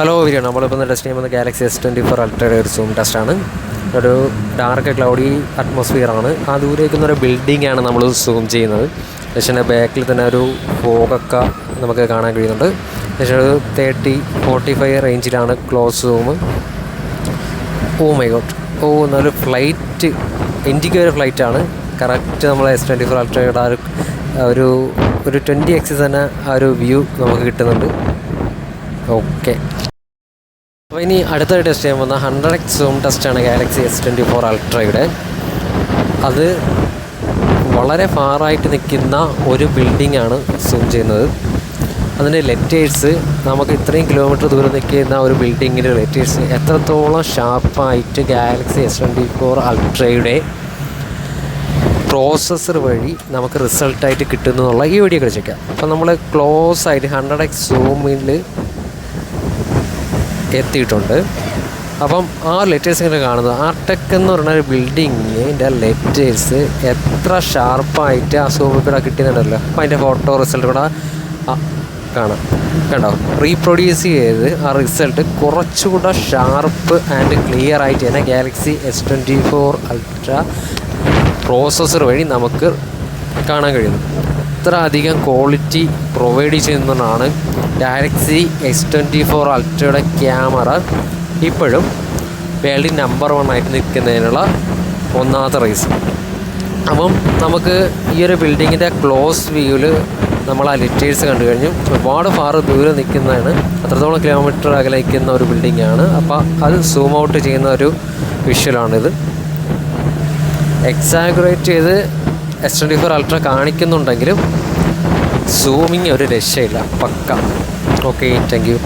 Hello വിരിയാണ് നമ്മളിപ്പോൾ test ചെയ്യുന്നത് Galaxy S twenty four അൾട്രയുടെ ഒരു സൂം ടെസ്റ്റാണ് ഒരു ഡാർക്ക് ക്ലൗഡി അറ്റ്മോസ്ഫിയർ ആണ്. ആ ദൂരേക്കുന്ന ഒരു ബിൽഡിംഗ് ആണ് നമ്മൾ സൂം ചെയ്യുന്നത്. പക്ഷേ ബാക്കിൽ തന്നെ ഒരു ഫോഗൊക്കെ നമുക്ക് കാണാൻ കഴിയുന്നുണ്ട്. പക്ഷേ ഒരു തേർട്ടി ഫോർട്ടി ഫൈവ് റേഞ്ചിലാണ് close zoom oh my God oh എന്നൊരു ഫ്ലൈറ്റ് ഇൻഡിഗോ ഒരു ഫ്ലൈറ്റാണ് കറക്റ്റ് നമ്മൾ എസ് ട്വന്റി ഫോർ അൾട്രയുടെ ഒരു ഒരു ട്വന്റി എക്സിസ് തന്നെ ആ ഒരു വ്യൂ നമുക്ക് കിട്ടുന്നുണ്ട്. ഓക്കെ. അപ്പോൾ ഇനി അടുത്തായി ടെസ്റ്റ് ചെയ്യാൻ പോകുന്ന ഹൺഡ്രഡ് എക്സ് സൂം ടെസ്റ്റാണ് ഗാലക്സി എസ് ട്വന്റി ഫോർ അൾട്രയുടെ അത് വളരെ ഫാറായിട്ട് നിൽക്കുന്ന ഒരു ബിൽഡിംഗ് ആണ് സൂം ചെയ്യുന്നത്. അതിന്റെ ലെറ്റേഴ്സ് നമുക്ക് ഇത്രയും കിലോമീറ്റർ ദൂരം നിൽക്കുന്ന ഒരു ബിൽഡിങ്ങിന്റെ ലെറ്റേഴ്സ് എത്രത്തോളം ഷാർപ്പായിട്ട് ഗാലക്സി എസ് ട്വന്റി ഫോർ അൾട്രയുടെ പ്രോസസ്സർ വഴി നമുക്ക് റിസൾട്ടായിട്ട് കിട്ടുന്നു എന്നുള്ള ഈ വീഡിയോ കളിച്ചേക്കാം അപ്പോൾ നമ്മൾ ക്ലോസ് ആയിട്ട് ഹൺഡ്രഡ് എക്സ് സൂമിൽ എത്തിയിട്ടുണ്ട്. അപ്പം ആ ലെറ്റേഴ്സ് ഇങ്ങനെ കാണുന്നത് ആർടെക് എന്ന് പറയുന്ന ഒരു ബിൽഡിങ്ങിന്റെ ലെറ്റേഴ്സ് എത്ര ഷാർപ്പായിട്ട് ആ സൂമിൽ കൂടെ കിട്ടുന്നുണ്ടല്ലോ അപ്പോൾ അതിന്റെ ഫോട്ടോ റിസൾട്ട് കൂടെ കാണാം. കണ്ടോ? റീപ്രൊഡ്യൂസ് ചെയ്ത് ആ റിസൾട്ട് കുറച്ചുകൂടെ ഷാർപ്പ് ആൻഡ് ക്ലിയർ ആയിട്ട് തന്നെ Galaxy S twenty four ultra processor വഴി നമുക്ക് കാണാൻ കഴിയുന്നു. ഇത്ര അധികം ക്വാളിറ്റി പ്രൊവൈഡ് ചെയ്യുന്നതാണ് ഗാലക്സി എസ് ട്വന്റി ഫോർ അൾട്രയുടെ ക്യാമറ ഇപ്പോഴും വേൾഡിൽ നമ്പർ വൺ ആയിട്ട് നിൽക്കുന്നതിനുള്ള ഒന്നാമത്തെ റീസൺ അപ്പം നമുക്ക് ഈ ഒരു ബിൽഡിങ്ങിന്റെ ക്ലോസ് വ്യൂവിൽ നമ്മൾ ആ ലിറ്റേഴ്സ് കണ്ടു കഴിഞ്ഞു. ഒരുപാട് ഫാർ ദൂരെ നിൽക്കുന്നതാണ്. അത്രത്തോളം കിലോമീറ്റർ അകലെ നിൽക്കുന്ന ഒരു ബിൽഡിംഗ് ആണ്. അപ്പോൾ അത് സൂം ഔട്ട് ചെയ്യുന്ന ഒരു വിഷ്വലാണിത് എക്സാഗ്രേറ്റ് ചെയ്ത് എസ് ട്വന്റി ഫോർ അൾട്ര കാണിക്കുന്നുണ്ടെങ്കിലും സൂമിങ് ഒരു രക്ഷയില്ല. പക്ക. Okay thank you